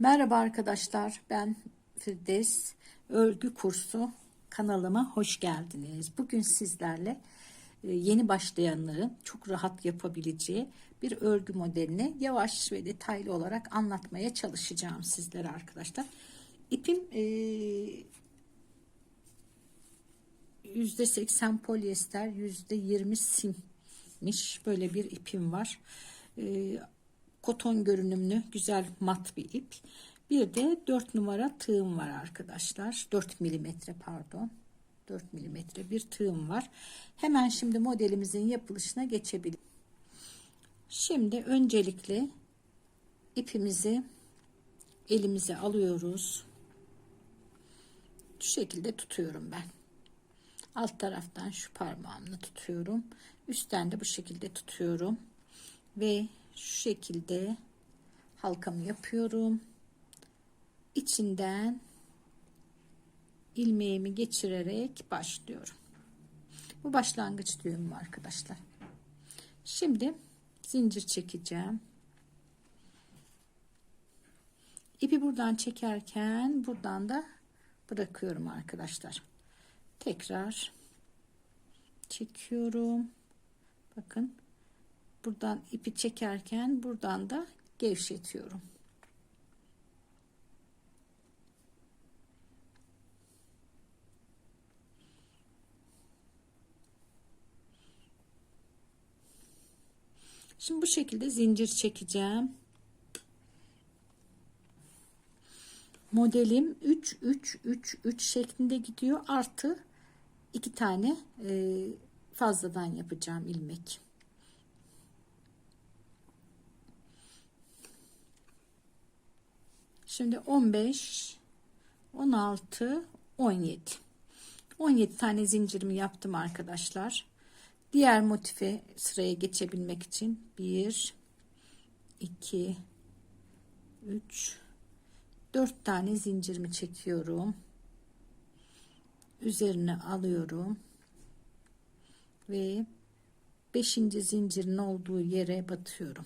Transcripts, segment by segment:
Merhaba arkadaşlar, ben Firdevs. Örgü kursu kanalıma hoş geldiniz. Bugün sizlerle e, yeni başlayanların çok rahat yapabileceği bir örgü modelini yavaş ve detaylı olarak anlatmaya çalışacağım sizlere arkadaşlar. İpim e, %80 polyester, %20 simmiş böyle bir ipim var. Koton görünümlü güzel mat bir ip. Bir de 4 numara tığım var arkadaşlar. 4 milimetre pardon. 4 milimetre bir tığım var. Hemen şimdi modelimizin yapılışına geçebiliriz. Şimdi öncelikle ipimizi elimize alıyoruz. Şu şekilde tutuyorum ben. Alt taraftan şu parmağımla tutuyorum. Üstten de bu şekilde tutuyorum. Ve şu şekilde halkamı yapıyorum. İçinden ilmeğimi geçirerek başlıyorum. Bu başlangıç düğümüm arkadaşlar. Şimdi zincir çekeceğim. İpi buradan çekerken buradan da bırakıyorum arkadaşlar. Tekrar çekiyorum. Bakın buradan ipi çekerken buradan da gevşetiyorum. Şimdi bu şekilde zincir çekeceğim. Modelim 3 3 3 3 şeklinde gidiyor. Artı iki tane e, fazladan yapacağım ilmek. Şimdi 15 16 17 17 tane zincirimi yaptım arkadaşlar. Diğer motife sıraya geçebilmek için 1 2 3 4 tane zincirimi çekiyorum. Üzerine alıyorum. Ve 5. zincirin olduğu yere batıyorum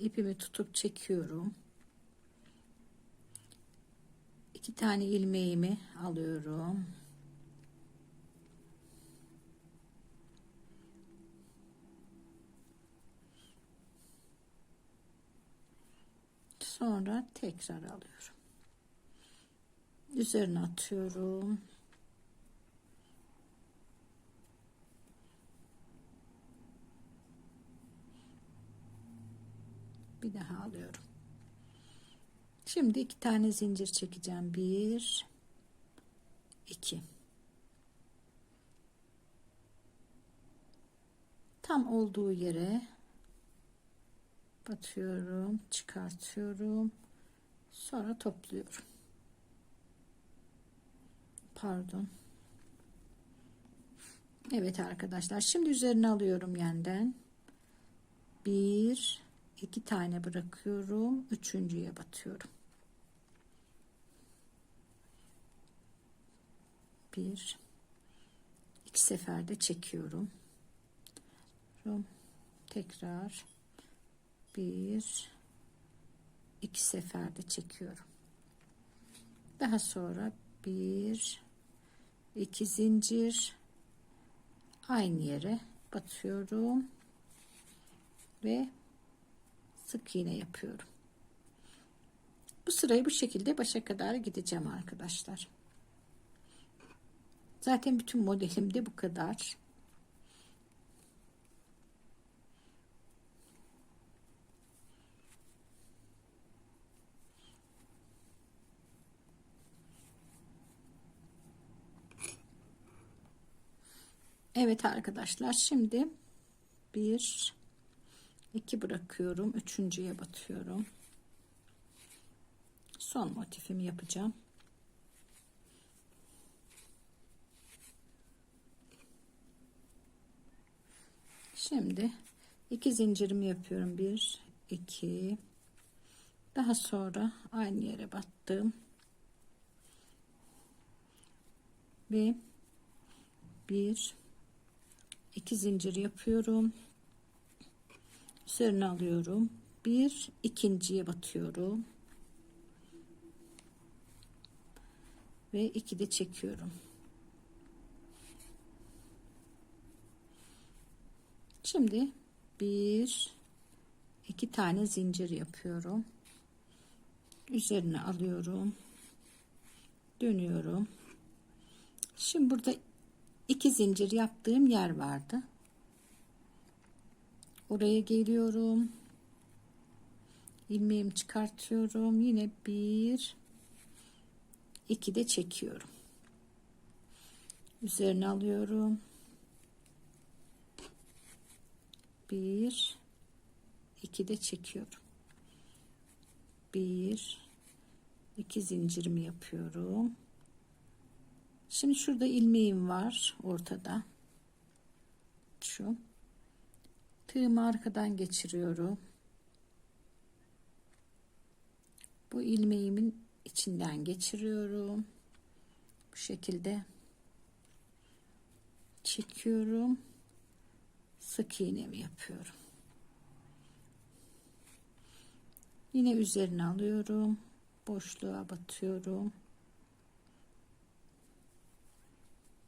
ipimi tutup çekiyorum. İki tane ilmeğimi alıyorum. Sonra tekrar alıyorum. Üzerine atıyorum. Bir daha alıyorum. Şimdi iki tane zincir çekeceğim. Bir iki. Tam olduğu yere batıyorum çıkartıyorum. Sonra topluyorum. Pardon. Evet arkadaşlar şimdi üzerine alıyorum yeniden bir iki tane bırakıyorum üçüncüye batıyorum. Bir iki seferde çekiyorum. Tekrar bir iki seferde çekiyorum. Daha sonra bir iki zincir aynı yere batıyorum ve sık iğne yapıyorum. Bu sırayı bu şekilde başa kadar gideceğim arkadaşlar. Zaten bütün modelim de bu kadar. Evet arkadaşlar şimdi bir 2 bırakıyorum üçüncüye batıyorum. Son motifimi yapacağım. Şimdi iki zincirimi yapıyorum. Bir iki. Daha sonra aynı yere battım. Ve bir iki zincir yapıyorum üzerine alıyorum. Bir ikinciye batıyorum. Ve iki de çekiyorum. Şimdi bir iki tane zincir yapıyorum. Üzerine alıyorum. Dönüyorum. Şimdi burada iki zincir yaptığım yer vardı oraya geliyorum. İlmeğimi çıkartıyorum. Yine bir iki de çekiyorum. Üzerine alıyorum. Bir iki de çekiyorum. Bir iki zincirimi yapıyorum. Şimdi şurada ilmeğim var ortada. Şu tığımı arkadan geçiriyorum. Bu ilmeğimin içinden geçiriyorum. Bu şekilde çekiyorum. Sık iğnemi yapıyorum. Yine üzerine alıyorum. Boşluğa batıyorum.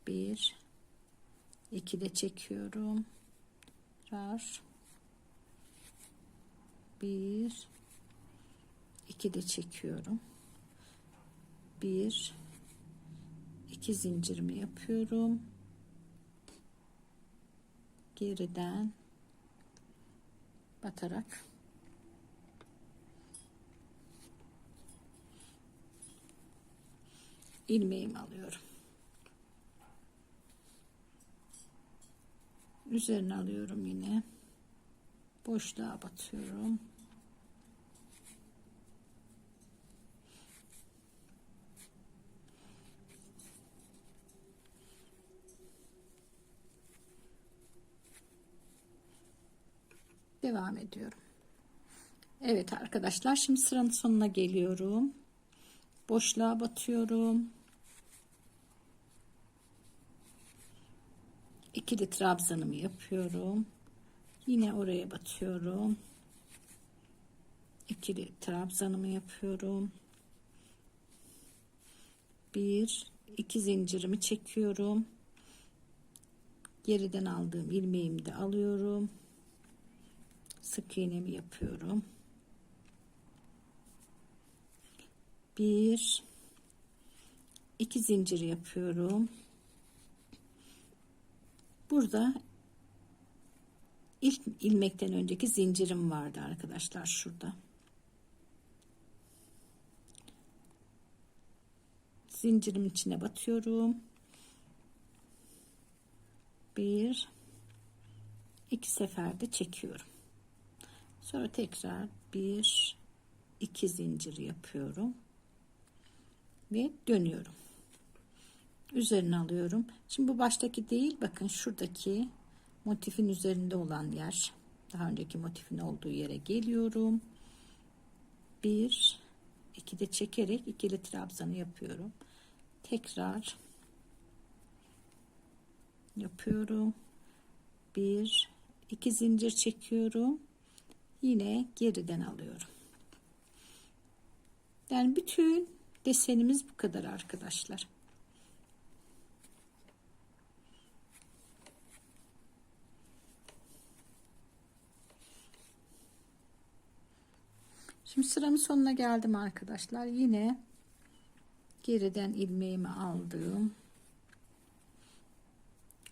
Bir iki de çekiyorum tekrar. Bir iki de çekiyorum. Bir iki zincirimi yapıyorum. Geriden batarak. İlmeğimi alıyorum üzerine alıyorum yine. Boşluğa batıyorum. Devam ediyorum. Evet arkadaşlar şimdi sıranın sonuna geliyorum. Boşluğa batıyorum ikili trabzanımı yapıyorum. Yine oraya batıyorum. İkili trabzanımı yapıyorum. Bir iki zincirimi çekiyorum. Geriden aldığım ilmeğimi de alıyorum. Sık iğnemi yapıyorum. Bir iki zincir yapıyorum burada ilk ilmekten önceki zincirim vardı arkadaşlar şurada. Zincirim içine batıyorum. Bir iki seferde çekiyorum. Sonra tekrar bir iki zincir yapıyorum ve dönüyorum üzerine alıyorum. Şimdi bu baştaki değil bakın şuradaki motifin üzerinde olan yer. Daha önceki motifin olduğu yere geliyorum. Bir iki de çekerek ikili trabzanı yapıyorum. Tekrar yapıyorum. Bir iki zincir çekiyorum. Yine geriden alıyorum. Yani bütün desenimiz bu kadar arkadaşlar Şimdi sıramın sonuna geldim arkadaşlar. Yine geriden ilmeğimi aldım.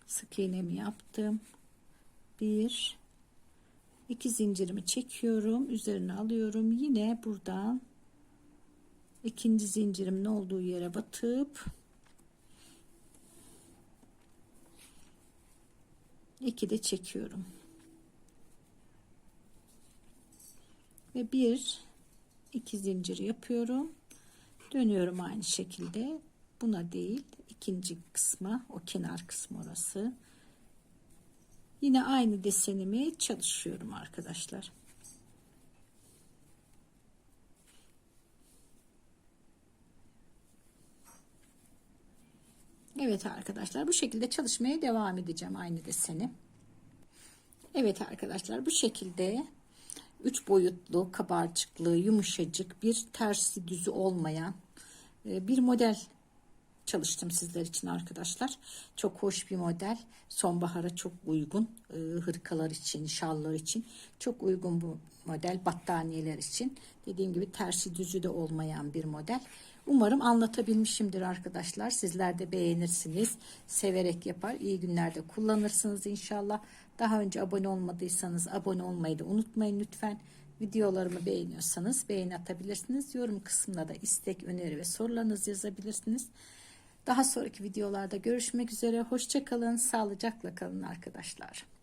Sık iğnemi yaptım. Bir, iki zincirimi çekiyorum. Üzerine alıyorum. Yine buradan ikinci zincirimin olduğu yere batıp iki de çekiyorum. Ve bir iki zincir yapıyorum. Dönüyorum aynı şekilde. Buna değil ikinci kısma o kenar kısmı orası. Yine aynı desenimi çalışıyorum arkadaşlar. Evet arkadaşlar bu şekilde çalışmaya devam edeceğim aynı deseni. Evet arkadaşlar bu şekilde üç boyutlu, kabarcıklı, yumuşacık bir tersi düzü olmayan e, bir model çalıştım sizler için arkadaşlar. Çok hoş bir model. Sonbahara çok uygun. E, hırkalar için, şallar için çok uygun bu model. Battaniyeler için. Dediğim gibi tersi düzü de olmayan bir model. Umarım anlatabilmişimdir arkadaşlar. Sizler de beğenirsiniz. Severek yapar. İyi günlerde kullanırsınız inşallah. Daha önce abone olmadıysanız abone olmayı da unutmayın lütfen. Videolarımı beğeniyorsanız beğeni atabilirsiniz. Yorum kısmına da istek, öneri ve sorularınızı yazabilirsiniz. Daha sonraki videolarda görüşmek üzere. Hoşçakalın, sağlıcakla kalın arkadaşlar.